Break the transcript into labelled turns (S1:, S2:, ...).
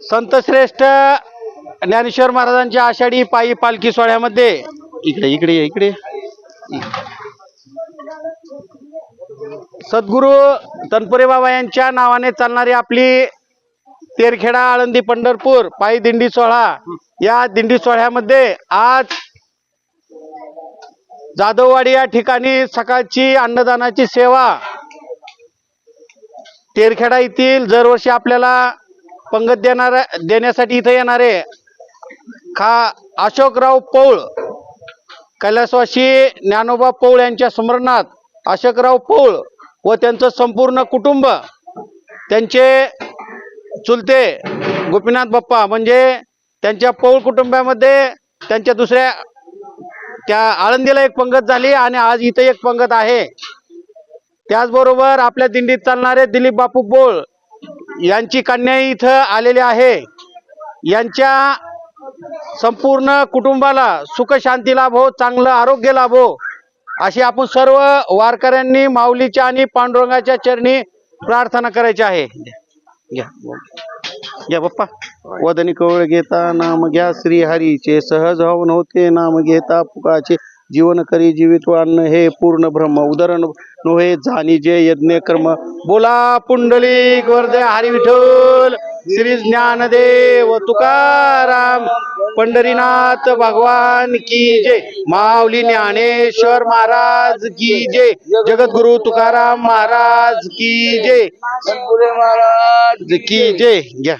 S1: संतश्रेष्ठ ज्ञानेश्वर महाराजांच्या आषाढी पायी पालखी सोहळ्यामध्ये. इकडे इकडे इकडे. सद्गुरू तनपुरे बाबा यांच्या नावाने चालणारी आपली तेरखेडा आळंदी पंढरपूर पायी दिंडी सोहळा. या दिंडी सोहळ्यामध्ये आज जाधववाडी या ठिकाणी सकाळची अन्नदानाची सेवा. तेरखेडा येथील दरवर्षी आपल्याला पंगत देणाऱ्या देण्यासाठी इथे येणारे खा अशोकराव पौळ कैलासवासी ज्ञानोबा पौळ यांच्या स्मरणात अशोकराव पौळ व त्यांचं संपूर्ण कुटुंब त्यांचे चुलते गोपीनाथ बाप्पा म्हणजे त्यांच्या पौळ कुटुंबामध्ये त्यांच्या दुसऱ्या त्या आळंदीला एक पंगत झाली आणि आज इथे एक पंगत आहे. त्याचबरोबर आपल्या दिंडीत चालणारे दिलीप बापू पौळ यांची कन्या इथं आलेली आहे. यांच्या संपूर्ण कुटुंबाला सुख शांती लाभो चांगलं आरोग्य लाभो अशी आपण सर्व वारकऱ्यांनी माऊलीच्या आणि पांडुरंगाच्या चरणी प्रार्थना करायची आहे. घ्या घ्या बाप्पा वदनी कवळ घेता नाम घ्या श्री हरीचे सहज हवन होते नाम घेता पुकाचे जीवन करी जीवित अन्न हे पूर्ण ब्रह्म. उदाहरण नोहे जाणी जे यज्ञ कर्म. बोला पुंडलिक वरदे हरी विठ्ठल. श्री ज्ञानदेव तुकाराम. पंढरीनाथ भगवान की जय. माऊली ज्ञानेश्वर महाराज की जय. जगद्गुरु तुकाराम महाराज की जय.
S2: महाराज
S1: की जय. घ्या.